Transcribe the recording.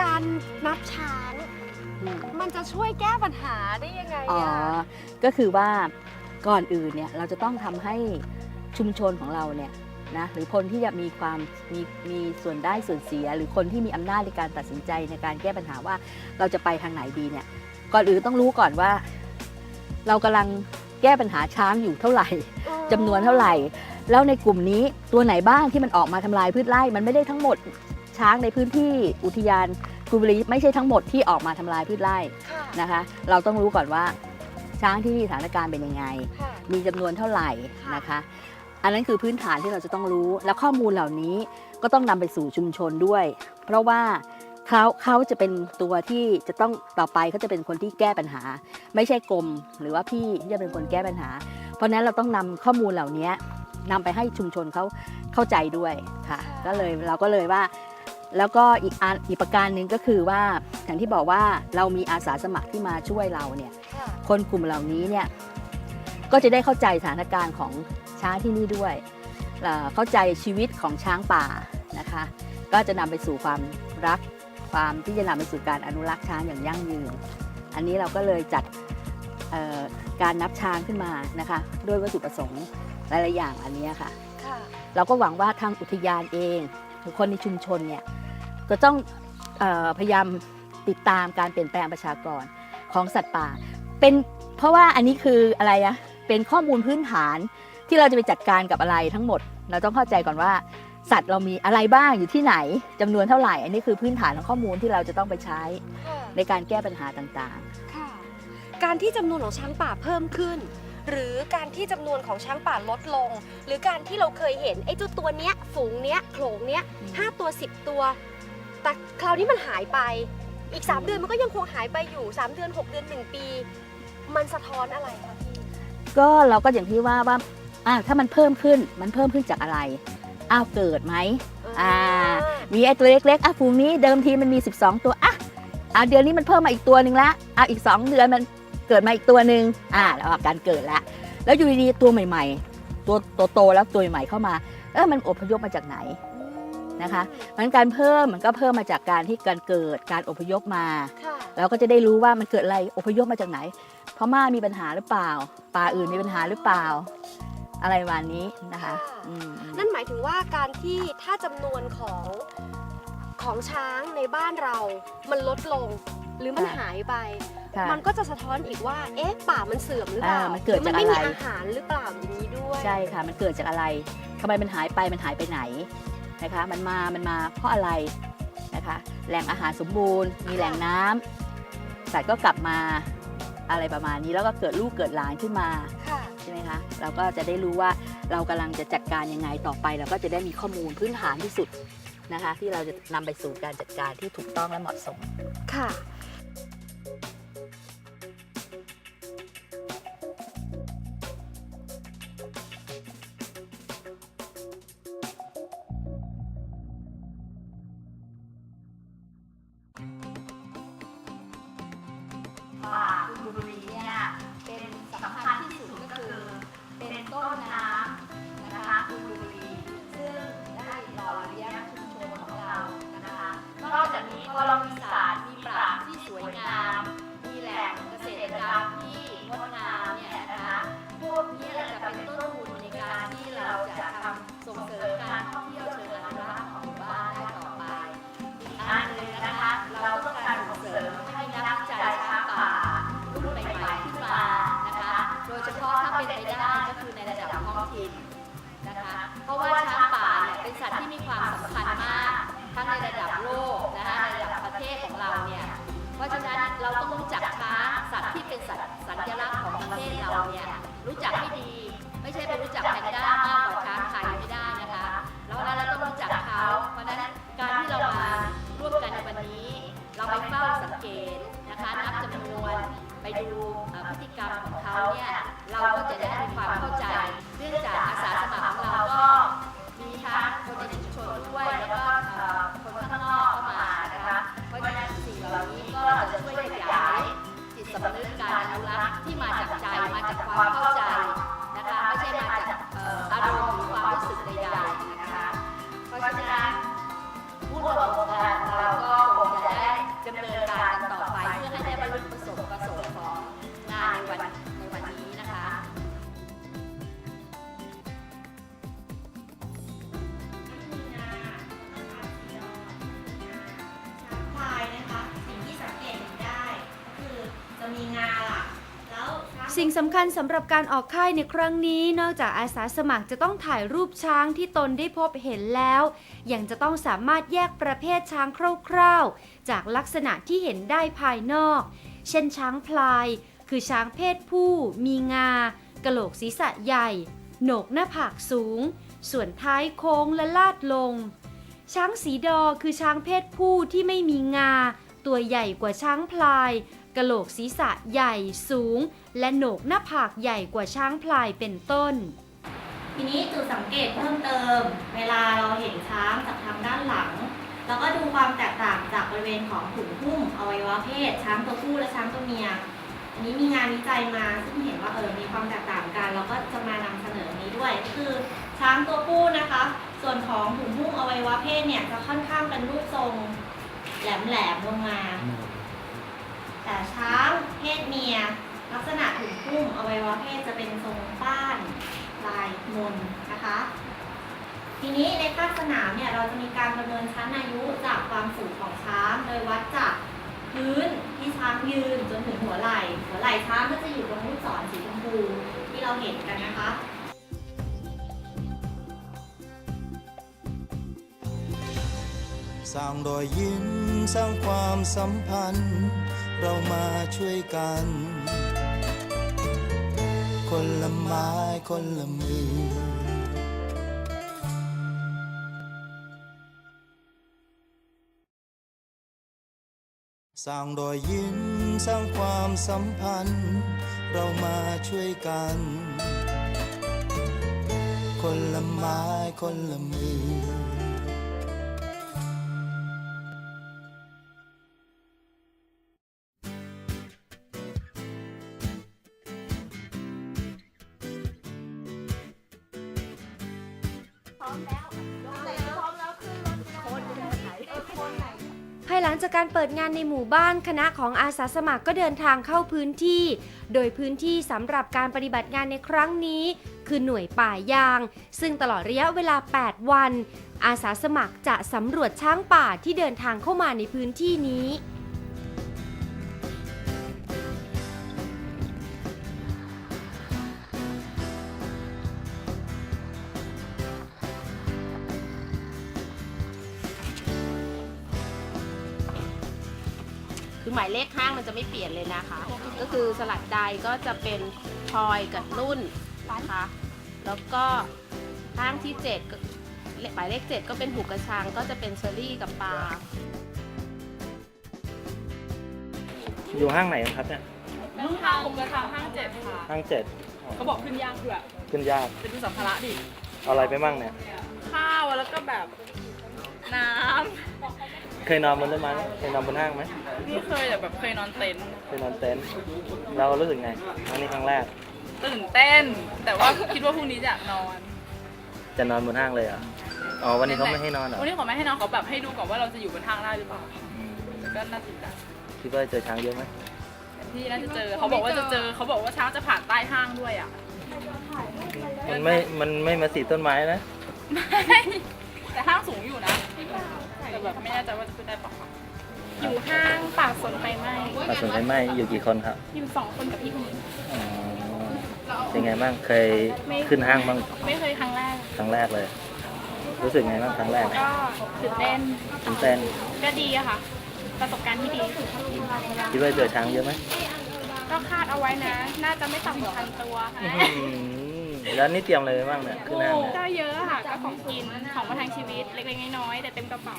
การนับช้างอืมมันจะช่วยแก้ปัญหาได้ยังไงอ๋อ อะก็คือว่าก่อนอื่นเนี่ยเราจะต้องทำให้ชุมชนของเราเนี่ยนะหรือคนที่จะมีความมีมีส่วนได้ส่วนเสีย หรือคนที่มีอำนาจในการตัดสินใจในการแก้ปัญหาว่าเราจะไปทางไหนดีเนี่ยก่อนอื่นต้องรู้ก่อนว่า เรากำลังแก้ปัญหาช้างอยู่เท่าไหร่ จำนวนเท่าไหร่ แล้วในกลุ่มนี้ตัวไหนบ้างที่มันออกมาทำลายพืชไร่ มันไม่ได้ทั้งหมดช้างในพื้นที่อุทยานกุบรีไม่ใช่ทั้งหมดที่ออกมาทำลายพืชไร่ค่ะนะคะ เราต้องรู้ก่อนว่า ช้างที่นี่สถานการณ์เป็นยังไงค่ะมีจำนวนเท่าไหร่ค่ะนะคะ อันนั้นคือพื้นฐานที่เราจะต้องรู้ แล้วข้อมูลเหล่านี้ก็ต้องนำไปสู่ชุมชนด้วย เพราะว่าเขาเขาจะเป็นตัวที่จะต้องต่อไปเขาจะเป็นคนที่แก้ปัญหา ไม่ใช่กรมหรือว่าพี่ที่จะเป็นคนแก้ปัญหา เพราะฉะนั้นเราต้องนำข้อมูลเหล่านี้ นำไปให้ชุมชนเขาเข้าใจด้วยค่ะ ก็เลยเราก็เลยว่า แล้วก็อีกอันอีกประการหนึ่งก็คือว่าอย่างที่บอกว่าเรามีอาสาสมัครที่มาช่วยเราเนี่ยค่ะคนกลุ่มเหล่านี้เนี่ยก็จะได้เข้าใจสถานการณ์ของช้างที่นี่ด้วยเอ่อเข้าใจชีวิตของช้างป่านะคะ ก็จะนำไปสู่ความรัก ความที่จะนำไปสู่การอนุรักษ์ช้างอย่างยั่งยืน อันนี้เราก็เลยจัดเอ่อการนับช้างขึ้นมานะคะ ด้วยวัตถุประสงค์ หลายๆอย่างอันเนี้ยค่ะ ค่ะเราก็หวังว่าทางอุทยานเองหรือคนในชุมชนเนี่ยก็ต้องเออพยายามติดตามการเปลี่ยนแปลงประชากรของสัตว์ป่า เป็นเพราะว่าอันนี้คืออะไรอะเป็นข้อมูลพื้นฐานที่เราจะไปจัดการกับอะไรทั้งหมด เราต้องเข้าใจก่อนว่า สัตว์เรามีอะไรบ้างอยู่ที่ไหนจำนวนเท่าไหร่ อันนี้คือพื้นฐานของข้อมูลที่เราจะต้องไปใช้ค่ะในการแก้ปัญหาต่างค่ะการที่จำนวนของช้างป่าเพิ่มขึ้น หรือการที่จำนวนของช้างป่าลดลง หรือการที่เราเคยเห็นไอ้เจ้าตัวเนี้ยฝูงเนี้ยโขลงเนี้ยห้าตัวสิบตัว แต่คราวนี้มันหายไป อีก 3 เดือนมันก็ยังคงหายไปอยู่ 3 เดือน 6 เดือน 1 ปี มันสะท้อนอะไรคะพี่ๆก็เราก็อย่างที่ว่าว่าอะถ้ามันเพิ่มขึ้นมันเพิ่มขึ้นจากอะไรอ้าวเกิดไหมอ่ามีไอ้ตัวเล็กๆอะฝูงนี้เดิมทีมันมี 12 ตัวอะอะเดือนนี้มันเพิ่มมาอีกตัวหนึ่งละอะอีก 2 เดือนมัน เกิดมาอีกตัวหนึ่งอ่าแล้วอะการเกิดละแล้วอยู่ดีๆตัวใหม่ ๆ ตัวโตๆแล้วตัวใหม่เข้ามา เออมันอพยพมาจากไหนนะคะมันการเพิ่มมันก็เพิ่มมาจากการที่การเกิดการอพยพมาค่ะเราก็จะได้รู้ว่ามันเกิดอะไรอพยพมาจากไหนพม่ามีปัญหาหรือเปล่าป่าอื่นมีปัญหาหรือเปล่า อะไรประมาณนี้นะคะอืมนั่นหมายถึงว่าการที่ถ้าจำนวนของของช้างในบ้านเรา มันลดลง หรือมันหายไป ค่ะ มันก็จะสะท้อนอีกว่า เอ๊ะ ป่ามันเสื่อมหรือเปล่าอ่ามันเกิดหรือมันจากไม่มีอะไร อาหารหรือเปล่าอย่างนี้ด้วยใช่ค่ะ มันเกิดจากอะไรทำไมมันหายไปมันหายไปไหนนะคะ มันมา มันมาเพราะอะไรนะคะ แหล่งอาหารสมบูรณ์ มีแหล่งน้ำสัตว์ก็กลับมาอะไรประมาณนี้แล้วก็เกิดลูกเกิดหลานขึ้นมาค่ะ ใช่ไหมคะ เราก็จะได้รู้ว่าเรากำลังจะจัดการยังไงต่อไปเราก็จะได้มีข้อมูลพื้นฐานที่สุดนะคะ ที่เราจะนำไปสู่การจัดการที่ถูกต้องและเหมาะสม ค่ะ ถิ่นนะคะ เพราะว่าช้างป่าเนี่ยเป็นสัตว์ที่มีความสำคัญมาก ทั้งในระดับโลกนะคะในระดับประเทศของเราเนี่ย เพราะฉะนั้นเราต้องรู้จักช้างสัตว์ที่เป็นสัตว์สัญลักษณ์ของประเทศเราเนี่ยรู้จักให้ดี ไม่ใช่ไปรู้จักแพนด้ามาก สิ่งสำคัญสำหรับการออกค่ายในครั้งนี้ นอกจากอาสาสมัครจะต้องถ่ายรูปช้างที่ตนได้พบเห็นแล้ว ยังจะต้องสามารถแยกประเภทช้างคร่าวๆ จากลักษณะที่เห็นได้ภายนอก เช่นช้างพลาย คือช้างเพศผู้ มีงากะโหลกศีรษะใหญ่ โหนกหน้าผากสูง ส่วนท้ายโค้งและลาดลง ช้างสีดอคือช้างเพศผู้ที่ไม่มีงา ตัวใหญ่กว่าช้างพลายกะโหลกศีรษะใหญ่สูง และโหนกหน้าผากใหญ่กว่าช้างพลายเป็นต้น ทีนี้จุดสังเกตเพิ่มเติม เวลาเราเห็นช้างจากทางด้านหลังเราก็ดูความแตกต่างจากบริเวณของถุงหุ้มอวัยวะเพศ ช้างตัวผู้และช้างตัวเมีย อันนี้มีงานวิจัยมาซึ่งเห็นว่าเออมีความแตกต่างกันเราก็จะมานำเสนอนี้ด้วยก็คือช้างตัวผู้นะคะ ส่วนของถุงหุ้มอวัยวะเพศเนี่ยจะค่อนข้างเป็นรูปทรงแหลมๆลงมา แต่ช้างเพศเมีย ลักษณะถุงหุ้มอวัยวะเพศจะเป็นทรงป้านลายมนนะคะ ทีนี้ในภาคสนามเนี่ยเราจะมีการประเมินชั้นอายุจากความสูงของช้างโดยวัดจากพื้นที่ช้างยืนจนถึงหัวไหล่ หัวไหล่ช้างก็จะอยู่ตรงลูกศรสีชมพูที่เราเห็นกันนะคะสร้างรอยยิ้มสร้างความสัมพันธ์ เรามาช่วยกัน คนละไม้คนละมือสร้างรอยยิ้มสร้างความสัมพันธ์ เรามาช่วยกัน คนละไม้คนละมือายหลังจากการเปิดงานในหมู่บ้านคณะของอาสาสมัครก็เดินทางเข้าพื้นที่ โดยพื้นที่สำหรับการปฏิบัติงานในครั้งนี้ คือหน่วยป่ายาง ซึ่งตลอดระยะเวลา 8 วัน อาสาสมัครจะสำรวจช้างป่าที่เดินทางเข้ามาในพื้นที่นี้ายเลขข้างมันจะไม่เปลี่ยนเลยนะคะ ก็คือสลัดใดก็จะเป็นพลอยกับนุ่นนะคะ แล้วก็ข้างที่เจ็ดก็หมายเลขเจ็ดก็เป็นหูกระชังก็จะเป็นเชอรี่กับปลาอยู่ห้างไหนกันครับเนี่ยลูกค้าผมกระทางห้างเจ็ดค่ะห้างเจ็ดเขาบอกขึ้นยากคือแบบขึ้นยากเป็นดูสัมภาระดิเอาอะไรไปมั่งเนี่ย ข้าวแล้วก็แบบ น้เคยนอนบนต้นไม้ไหมเคยนอนบนห้างไหมำไม่เคยแต่แบบเคยนอนเต็นท์เคยนอนเต็นท์เรารู้สึกไงครั้งนี้ครั้งแรก ตื่นเต้น แต่ว่าคิดว่าพรุ่งนี้จะนอนจะนอนบนห้างเลยเหรออ๋อวันนี้เขาไม่ให้นอนเหรอวันนี้ขอไม่ให้นอนเขาแบบให้ดูก่อนว่าเราจะอยู่บนทางได้หรือเปล่าอืมแต่ก็น่าตื่นใจคิดว่าเจอช้างเยอะไหมที่น่าจะเจอเขาบอกว่าจะเจอเขาบอกว่าช้างจะผ่านใต้ห้างด้วยอะมันไม่มันไม่มาสีต้นไม้นะไม่ มปลาสนใจไหมอยู่กี่คนครับอยู่สองคนกับพี่คนนี้อ๋อเป็นไงบ้างเคยขึ้นห้างบ้างไม่เคยครั้งแรกครั้งแรกเลย รู้สึกไงบ้างครั้งแรกก็ตื่นเต้นตื่นเต้นก็ดีอะค่ะประสบการณ์ที่ดีคิดว่าเจอช้างเยอะไหมก็คาดเอาไว้นะ น่าจะไม่ต่ำกว่าพันตัวค่ะอื้อหือแล้วนี่เตรียมอะไรไปบ้างเนี่ยขึ้นห้างเนี่ยก็เยอะค่ะก็ของกินของประทังชีวิตเล็กๆน้อยๆแต่เต็มกระเป๋า